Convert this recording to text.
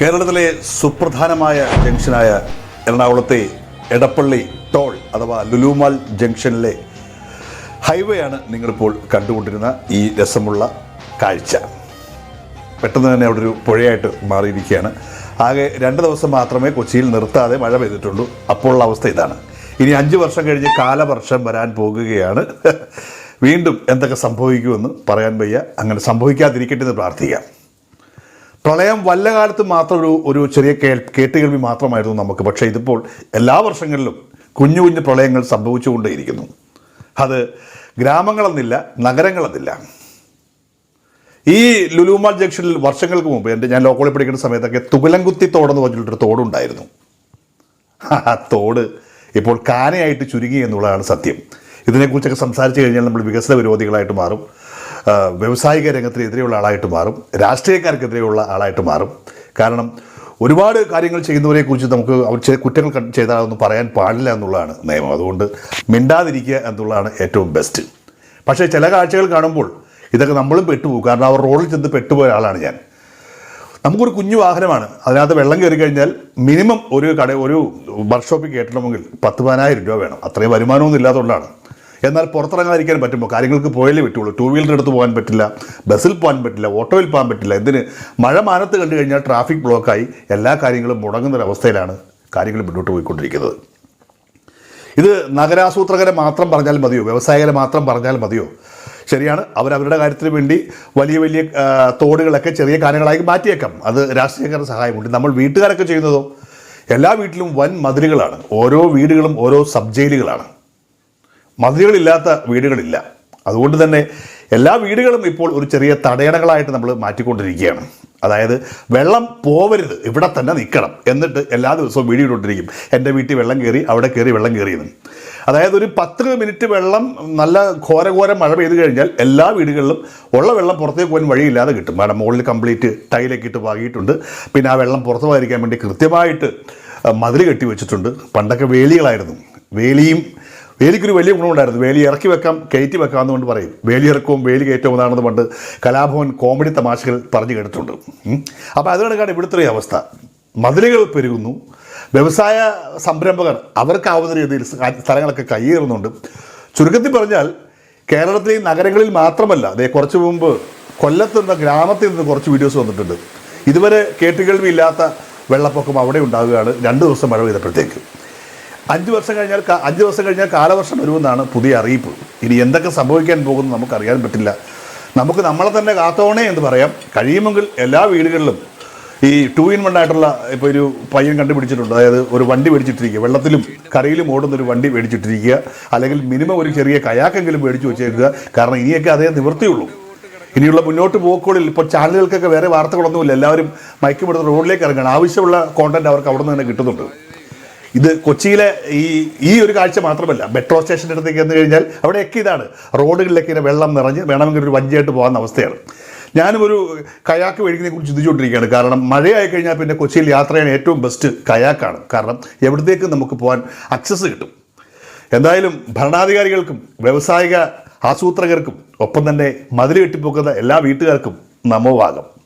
കേരളത്തിലെ സുപ്രധാനമായ ജംഗ്ഷനായ എറണാകുളത്തെ എടപ്പള്ളി ടോൾ അഥവാ ലുലുമാൽ ജംഗ്ഷനിലെ ഹൈവേ ആണ് നിങ്ങളിപ്പോൾ കണ്ടുകൊണ്ടിരുന്ന ഈ രസമുള്ള കാഴ്ച. പെട്ടെന്ന് തന്നെ അവിടെ ഒരു പുഴയായിട്ട് മാറിയിരിക്കുകയാണ്. ആകെ രണ്ട് ദിവസം മാത്രമേ കൊച്ചിയിൽ നിർത്താതെ മഴ പെയ്തിട്ടുള്ളൂ. അപ്പോഴുള്ള അവസ്ഥ ഇതാണ്. ഇനി അഞ്ച് വർഷം കഴിഞ്ഞ് കാലവർഷം വരാൻ പോകുകയാണ്. വീണ്ടും എന്തൊക്കെ സംഭവിക്കുമെന്ന് പറയാൻ വയ്യ. അങ്ങനെ സംഭവിക്കാതിരിക്കട്ടെ എന്ന് പ്രാർത്ഥിക്കാം. പ്രളയം വല്ല കാലത്ത് മാത്രം ഒരു ഒരു ചെറിയ കേ കേട്ടുകേൾവി മാത്രമായിരുന്നു നമുക്ക്. പക്ഷേ ഇതിപ്പോൾ എല്ലാ വർഷങ്ങളിലും കുഞ്ഞു കുഞ്ഞു പ്രളയങ്ങൾ സംഭവിച്ചുകൊണ്ടേയിരിക്കുന്നു. അത് ഗ്രാമങ്ങളെന്നില്ല നഗരങ്ങളെന്നില്ല. ഈ ലുലുമാൾ ജംഗ്ഷനിൽ വർഷങ്ങൾക്ക് മുമ്പ് എന്റെ ഞാൻ ലോക്കോളിൽ പഠിക്കുന്ന സമയത്തൊക്കെ തുകലംകുത്തി തോടെന്ന് പറഞ്ഞിട്ടൊരു തോടുണ്ടായിരുന്നു. ആ തോട് ഇപ്പോൾ കാനയായിട്ട് ചുരുങ്ങി എന്നുള്ളതാണ് സത്യം. ഇതിനെക്കുറിച്ചൊക്കെ സംസാരിച്ചു കഴിഞ്ഞാൽ നമ്മൾ വികസന വിരോധികളായിട്ട് മാറും. വ്യവസായിക രംഗത്തിനെതിരെയുള്ള ആളായിട്ട് മാറും. രാഷ്ട്രീയക്കാർക്കെതിരെയുള്ള ആളായിട്ട് മാറും. കാരണം ഒരുപാട് കാര്യങ്ങൾ ചെയ്യുന്നവരെ കുറിച്ച് നമുക്ക് അവർ കുറ്റങ്ങൾ ചെയ്താലൊന്നും പറയാൻ പാടില്ല എന്നുള്ളതാണ് നിയമം. അതുകൊണ്ട് മിണ്ടാതിരിക്കുക എന്നുള്ളതാണ് ഏറ്റവും ബെസ്റ്റ് പക്ഷേ ചില കാഴ്ചകൾ കാണുമ്പോൾ ഇതൊക്കെ നമ്മളും പെട്ടുപോകും. കാരണം അവർ റോഡിൽ ചെന്ന് പെട്ടുപോയ ആളാണ് ഞാൻ. നമുക്കൊരു കുഞ്ഞു വാഹനമാണ്. അതിനകത്ത് വെള്ളം കയറി കഴിഞ്ഞാൽ മിനിമം ഒരു കട ഒരു വർക്ക്ഷോപ്പിൽ കയറ്റണമെങ്കിൽ പത്ത് പതിനായിരം രൂപ വേണം. അത്രയും വരുമാനമൊന്നും ഇല്ലാത്തതുകൊണ്ടാണ്. എന്നാൽ പുറത്തിറങ്ങാതിരിക്കാൻ പറ്റുമ്പോൾ കാര്യങ്ങൾക്ക് പോയാലേ പറ്റുള്ളൂ. ടൂ വീലറിന്റെ അടുത്ത് പോകാൻ പറ്റില്ല ബസ്സിൽ പോകാൻ പറ്റില്ല ഓട്ടോയിൽ പോകാൻ പറ്റില്ല. എന്തിന്? മഴ മാനത്ത് കണ്ടു കഴിഞ്ഞാൽ ട്രാഫിക് ബ്ലോക്കായി എല്ലാ കാര്യങ്ങളും മുടങ്ങുന്നൊരവസ്ഥയിലാണ് കാര്യങ്ങൾ മുന്നോട്ട് പോയിക്കൊണ്ടിരിക്കുന്നത്. ഇത് നഗരാസൂത്രകരെ മാത്രം പറഞ്ഞാൽ മതിയോ? വ്യവസായികരെ മാത്രം പറഞ്ഞാൽ മതിയോ? ശരിയാണ്. അവരവരുടെ കാര്യത്തിന് വേണ്ടി വലിയ വലിയ തോടുകളൊക്കെ ചെറിയ കാര്യങ്ങളായി മാറ്റിയേക്കാം. അത് രാഷ്ട്രീയക്കാരുടെ സഹായമുണ്ട്. നമ്മൾ വീട്ടുകാരൊക്കെ ചെയ്യുന്നതോ? എല്ലാ വീട്ടിലും വൻ മതിലുകളാണ്. ഓരോ വീടുകളും ഓരോ സബ് ജയിലുകളാണ് മതിലുകളില്ലാത്ത വീടുകളില്ല. അതുകൊണ്ട് തന്നെ എല്ലാ വീടുകളും ഇപ്പോൾ ഒരു ചെറിയ തടയണകളായിട്ട് നമ്മൾ മാറ്റിക്കൊണ്ടിരിക്കുകയാണ്. അതായത് വെള്ളം പോവരുത് ഇവിടെ തന്നെ നിൽക്കണം എന്നിട്ട് എല്ലാ ദിവസവും വീഡിയോ ഇട്ടുകൊണ്ടിരിക്കും എന്റെ വീട്ടിൽ വെള്ളം കയറി അവിടെ കയറി വെള്ളം കയറിയെന്ന്. അതായത് ഒരു പത്ത് മിനിറ്റ് വെള്ളം നല്ല ഘോരഘോരം മഴ പെയ്തു കഴിഞ്ഞാൽ എല്ലാ വീടുകളിലും ഉള്ള വെള്ളം പുറത്തേക്ക് പോകാൻ വഴിയില്ലാതെ കിട്ടും. കാരണം മുകളിൽ കംപ്ലീറ്റ് ടൈലൊക്കെ ഇട്ട് പാകിയിട്ടുണ്ട്. പിന്നെ ആ വെള്ളം പുറത്തു പോകാതിരിക്കാൻ വേണ്ടി കൃത്യമായിട്ട് മതിൽ കെട്ടി വെച്ചിട്ടുണ്ട്. പണ്ടൊക്കെ വേലികളായിരുന്നു. വേലിയും വേലിക്കൊരു വലിയ ഗുണമുണ്ടായിരുന്നു. വേലി ഇറക്കി വെക്കാം കയറ്റി വെക്കാം എന്നുകൊണ്ട് പറയും. വേലി ഇറക്കവും വേലി കയറ്റവും എന്നാണെന്ന് പണ്ട് കലാഭവൻ കോമഡി തമാശകൾ പറഞ്ഞു കേട്ടിട്ടുണ്ട്. അപ്പോൾ അത് കാരണം ഇവിടുത്തെ ഒരു അവസ്ഥ. മതിലുകൾ പെരുകുന്നു. വ്യവസായ സംരംഭകർ അവർക്കാവുന്ന രീതിയിൽ സ്ഥ- സ്ഥലങ്ങളൊക്കെ കയ്യേറുന്നുണ്ട്. ചുരുക്കത്തിൽ പറഞ്ഞാൽ കേരളത്തിലെ നഗരങ്ങളിൽ മാത്രമല്ല അതേ കുറച്ച് മുമ്പ് കൊല്ലത്ത് നിന്ന് ഗ്രാമത്തിൽ നിന്ന് കുറച്ച് വീഡിയോസ് വന്നിട്ടുണ്ട്. ഇതുവരെ കേട്ടുകേൾവിയില്ലാത്ത വെള്ളപ്പൊക്കം അവിടെ ഉണ്ടാവുകയാണ്. രണ്ട് ദിവസം മഴ പെയ്തപ്പോഴത്തേക്ക്. അഞ്ച് വർഷം കഴിഞ്ഞാൽ അഞ്ച് വർഷം കഴിഞ്ഞാൽ കാലവർഷം വരുമെന്നാണ് പുതിയ അറിയിപ്പ്. ഇനി എന്തൊക്കെ സംഭവിക്കാൻ പോകുന്നു നമുക്കറിയാൻ പറ്റില്ല. നമുക്ക് നമ്മളെ തന്നെ കാത്തോണേ എന്ന് പറയാം. കഴിയുമെങ്കിൽ എല്ലാ വീടുകളിലും ഈ ടു ഇൻ വൺ ആയിട്ടുള്ള ഇപ്പോൾ ഒരു പയ്യൻ കണ്ടുപിടിച്ചിട്ടുണ്ട്. അതായത് ഒരു വണ്ടി മേടിച്ചിട്ടിരിക്കുക. വെള്ളത്തിലും കരയിലും ഓടുന്ന ഒരു വണ്ടി മേടിച്ചിട്ടിരിക്കുക. അല്ലെങ്കിൽ മിനിമം ഒരു ചെറിയ കയാക്കെങ്കിലും മേടിച്ചു വെച്ചേക്കുക. കാരണം ഇനിയൊക്കെ അതേ നിവൃത്തിയുള്ളൂ. ഇനിയുള്ള മുന്നോട്ട് പോക്കുകളിൽ ഇപ്പോൾ ചാനലുകൾക്കൊക്കെ വേറെ വാർത്തകളൊന്നുമില്ല. എല്ലാവരും മയക്കുമെടുത്ത് റോഡിലേക്ക് ഇറങ്ങണം ആവശ്യമുള്ള കോണ്ടന്റ് അവർക്ക് അവിടെ നിന്ന് തന്നെ കിട്ടുന്നുണ്ട്. ഇത് കൊച്ചിയിലെ ഈ ഈ ഒരു കാഴ്ച മാത്രമല്ല. മെട്രോ സ്റ്റേഷന്റെ അടുത്തേക്ക് എന്ന് കഴിഞ്ഞാൽ അവിടെയൊക്കെ ഇതാണ്. റോഡുകളിലൊക്കെ ഇങ്ങനെ വെള്ളം നിറഞ്ഞ് വേണമെങ്കിൽ ഒരു വഞ്ചിയായിട്ട് പോകുന്ന അവസ്ഥയാണ്. ഞാനും ഒരു കയാക്ക് മേടിക്കുന്നതിനെ കുറിച്ച് ചിന്തിച്ചുകൊണ്ടിരിക്കുകയാണ്. കാരണം മഴയായി കഴിഞ്ഞാൽ പിന്നെ കൊച്ചിയിൽ യാത്ര ചെയ്യാൻ ഏറ്റവും ബെസ്റ്റ് കയാക്കാണ്. കാരണം എവിടത്തേക്കും നമുക്ക് പോകാൻ അക്സസ് കിട്ടും. എന്തായാലും ഭരണാധികാരികൾക്കും വ്യവസായിക ആസൂത്രകർക്കും ഒപ്പം തന്നെ മതിൽ കെട്ടിപ്പോക്കുന്ന എല്ലാ വീട്ടുകാർക്കും നമോവാകം